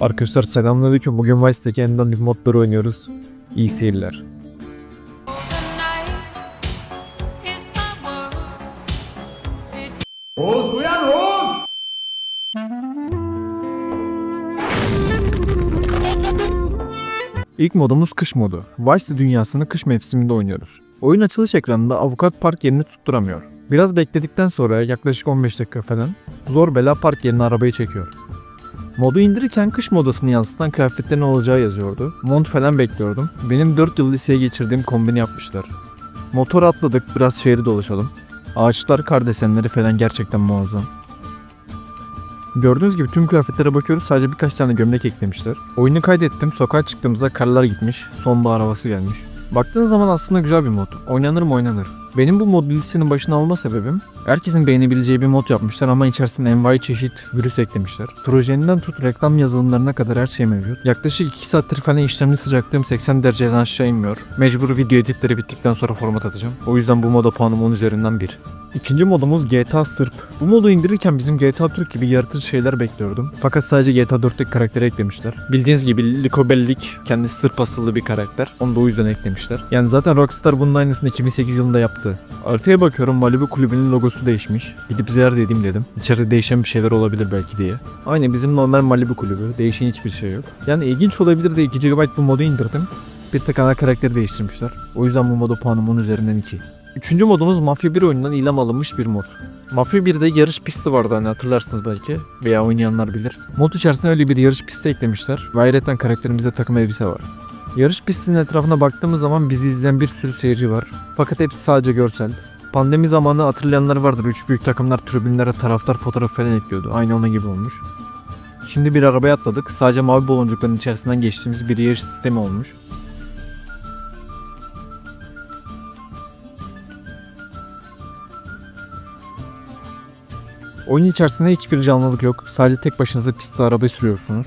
Arkadaşlar selamünaleyküm. Bugün Vice'deki Endan modları oynuyoruz. İyi seyirler. Oğuz uyan Oğuz! İlk modumuz kış modu. Vice dünyasını kış mevsiminde oynuyoruz. Oyun açılış ekranında avukat park yerini tutturamıyor. Biraz bekledikten sonra yaklaşık 15 dakika falan zor bela park yerine arabayı çekiyor. Modu indirirken kış modasını yansıtan kıyafetlerin olacağı yazıyordu. Mont falan bekliyordum. Benim 4 yıl liseye geçirdiğim kombini yapmışlar. Motor atladık biraz şehri dolaşalım. Ağaçlar, kar desenleri falan gerçekten muazzam. Gördüğünüz gibi tüm kıyafetlere bakıyoruz sadece birkaç tane gömlek eklemişler. Oyunu kaydettim sokağa çıktığımızda karlar gitmiş sonbahar havası gelmiş. Baktığınız zaman aslında güzel bir mod. Oynanır mı oynanır. Benim bu mod listenin başına alma sebebim herkesin beğenebileceği bir mod yapmışlar ama içerisine envai çeşit virüs eklemişler. Trojeninden tut reklam yazılımlarına kadar her şey mevcut. Yaklaşık 2 saattir falan işlemli sıcaklığım 80 dereceden aşağı inmiyor. Mecbur video editleri bittikten sonra format atacağım. O yüzden bu moda puanım 10 üzerinden 1. İkinci modumuz GTA Sırp. Bu modu indirirken bizim GTA Türk gibi yaratıcı şeyler bekliyordum. Fakat sadece GTA 4'teki karakteri eklemişler. Bildiğiniz gibi Liko Bellic kendisi Sırp asıllı bir karakter. Onu da o yüzden eklemişler. Yani zaten Rockstar bunun aynısını 2008 yılında yaptı. Haritaya bakıyorum Malibu kulübünün logosu değişmiş. Gidip ziyaret edeyim dedim. İçeride değişen bir şeyler olabilir belki diye. Aynı bizim normal Malibu kulübü. Değişen hiçbir şey yok. Yani ilginç olabilir de 2 GB bu modu indirdim. Bir tek ana karakteri değiştirmişler. O yüzden bu modu puanım 10 üzerinden 2. Üçüncü modumuz Mafya 1 oyunundan ilham alınmış bir mod. Mafya 1'de yarış pisti vardı hani hatırlarsınız belki veya oynayanlar bilir. Mod içerisine öyle bir yarış pisti eklemişler ve ayrıca karakterimizde takım elbise var. Yarış pistinin etrafına baktığımız zaman bizi izleyen bir sürü seyirci var. Fakat hepsi sadece görsel. Pandemi zamanı hatırlayanlar vardır. Üç büyük takımlar tribünlere taraftar fotoğrafı falan ekliyordu. Aynı onun gibi olmuş. Şimdi bir arabaya atladık. Sadece mavi baloncukların içerisinden geçtiğimiz bir yarış sistemi olmuş. Oyun içerisinde hiçbir canlılık yok. Sadece tek başınıza pistte araba sürüyorsunuz.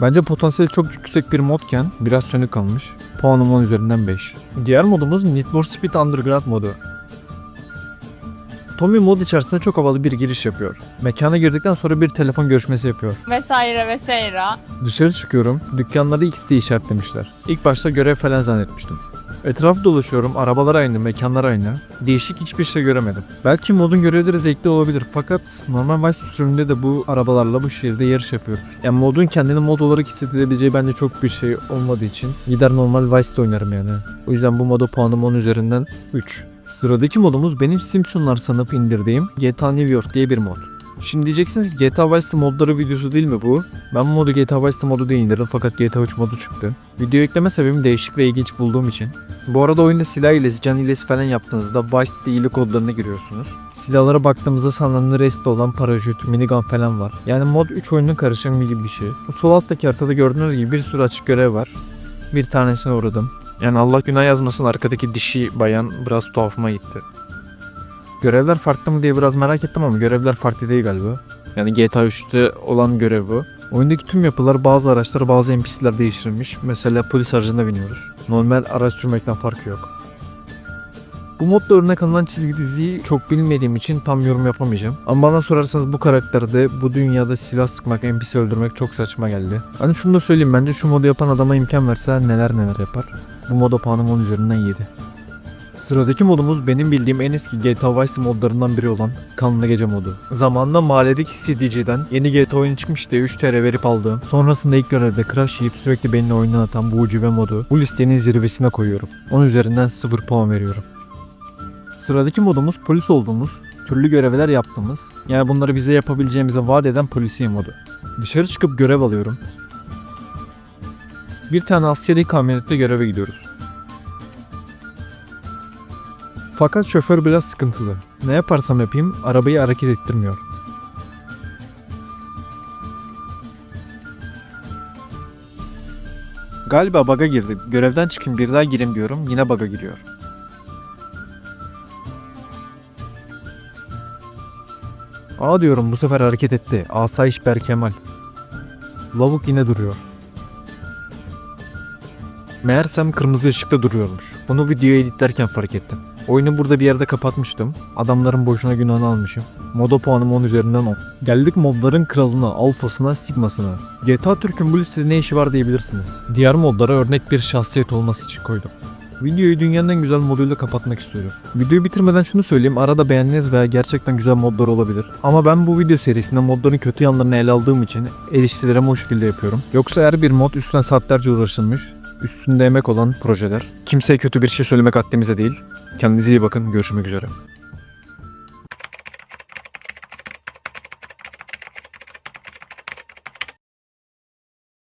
Bence potansiyeli çok yüksek bir modken biraz sönük kalmış. Puanım 10 üzerinden 5. Diğer modumuz Need for Speed Underground modu. Tommy mod içerisinde çok havalı bir giriş yapıyor. Mekana girdikten sonra bir telefon görüşmesi yapıyor. vesaire vesaire. Dışarı çıkıyorum. Dükkanları X diye işaretlemişler. İlk başta görev falan zannetmiştim. Etrafı dolaşıyorum. Arabalar aynı, mekanlar aynı. Değişik hiçbir şey göremedim. Belki modun görevleri zevkli olabilir fakat normal Vice sürümünde de bu arabalarla bu şehirde yarış yapıyoruz. Yani modun kendini mod olarak hissedilebileceği bence çok bir şey olmadığı için gider normal Vice'de oynarım yani. O yüzden bu moda puanım 10 üzerinden 3. Sıradaki modumuz benim Simpsonlar sanıp indirdiğim GTA New York diye bir mod. Şimdi diyeceksiniz ki GTA Vice modları videosu değil mi bu? Ben bu modu GTA Vice modu diye fakat GTA 3 modu çıktı. Video ekleme sebebim değişik ve ilginç bulduğum için. Bu arada oyunda silah hilesi, can hilesi falan yaptığınızda Vice City hile kodlarına giriyorsunuz. Silahlara baktığımızda sananlı reste olan paraşüt, minigun falan var. Yani mod 3 oyunun karışımı gibi bir şey. Bu sol alttaki haritada gördüğünüz gibi bir sürü açık görev var. Bir tanesine uğradım. Yani Allah günah yazmasın arkadaki dişi bayan biraz tuhafıma gitti. Görevler farklı mı diye biraz merak ettim ama görevler farklı değil galiba. Yani GTA 3'te olan görev bu. Oyundaki tüm yapılar, bazı araçlar, bazı NPC'ler değiştirilmiş. Mesela polis aracına biniyoruz. Normal araç sürmekten farkı yok. Bu modda örnek alınan çizgi diziyi çok bilmediğim için tam yorum yapamayacağım. Ama bana sorarsanız bu karakterde bu dünyada silah sıkmak, NPC öldürmek çok saçma geldi. Hani şunu da söyleyeyim bence şu modu yapan adama imkan verse neler neler yapar. Bu moda puanım 10 üzerinden 7. Sıradaki modumuz benim bildiğim en eski GTA Vice modlarından biri olan Kanlı Gece modu. Zamanında mahalledeki CDG'den yeni GTA oyunu çıkmış diye 3 TL verip aldığım, sonrasında ilk görevde crash yiyip sürekli beni oyundan atan bu ucube modu bu listenin zirvesine koyuyorum. 10 üzerinden 0 puan veriyorum. Sıradaki modumuz polis olduğumuz, türlü görevler yaptığımız, yani bunları bize yapabileceğimize vaat eden polisiye modu. Dışarı çıkıp görev alıyorum. Bir tane askeri kamyonette göreve gidiyoruz. Fakat şoför biraz sıkıntılı. Ne yaparsam yapayım arabayı hareket ettirmiyor. Galiba baga girdi. Görevden çıkayım bir daha gireyim diyorum. Yine baga giriyor. Aa diyorum bu sefer hareket etti. Asayiş Berkemal. Lavuk yine duruyor. Meğersem kırmızı ışıkta duruyormuş. Bunu videoya editlerken fark ettim. Oyunu burada bir yerde kapatmıştım. Adamların boşuna günahını almışım. Moda puanım 10 üzerinden 10. Geldik modların kralına, alfasına, sigmasına. GTA Türk'ün bu listede ne işi var diyebilirsiniz. Diğer modlara örnek bir şahsiyet olması için koydum. Videoyu dünyanın en güzel moduyla kapatmak istiyorum. Videoyu bitirmeden şunu söyleyeyim. Arada beğendiğiniz veya gerçekten güzel modlar olabilir. Ama ben bu video serisinde modların kötü yanlarını ele aldığım için eleştirilerimi o şekilde yapıyorum. Yoksa her bir mod üstüne saatlerce uğraşılmış, üstünde emek olan projeler. Kimseye kötü bir şey söylemek haddimize değil. Kendinize iyi bakın. Görüşmek üzere.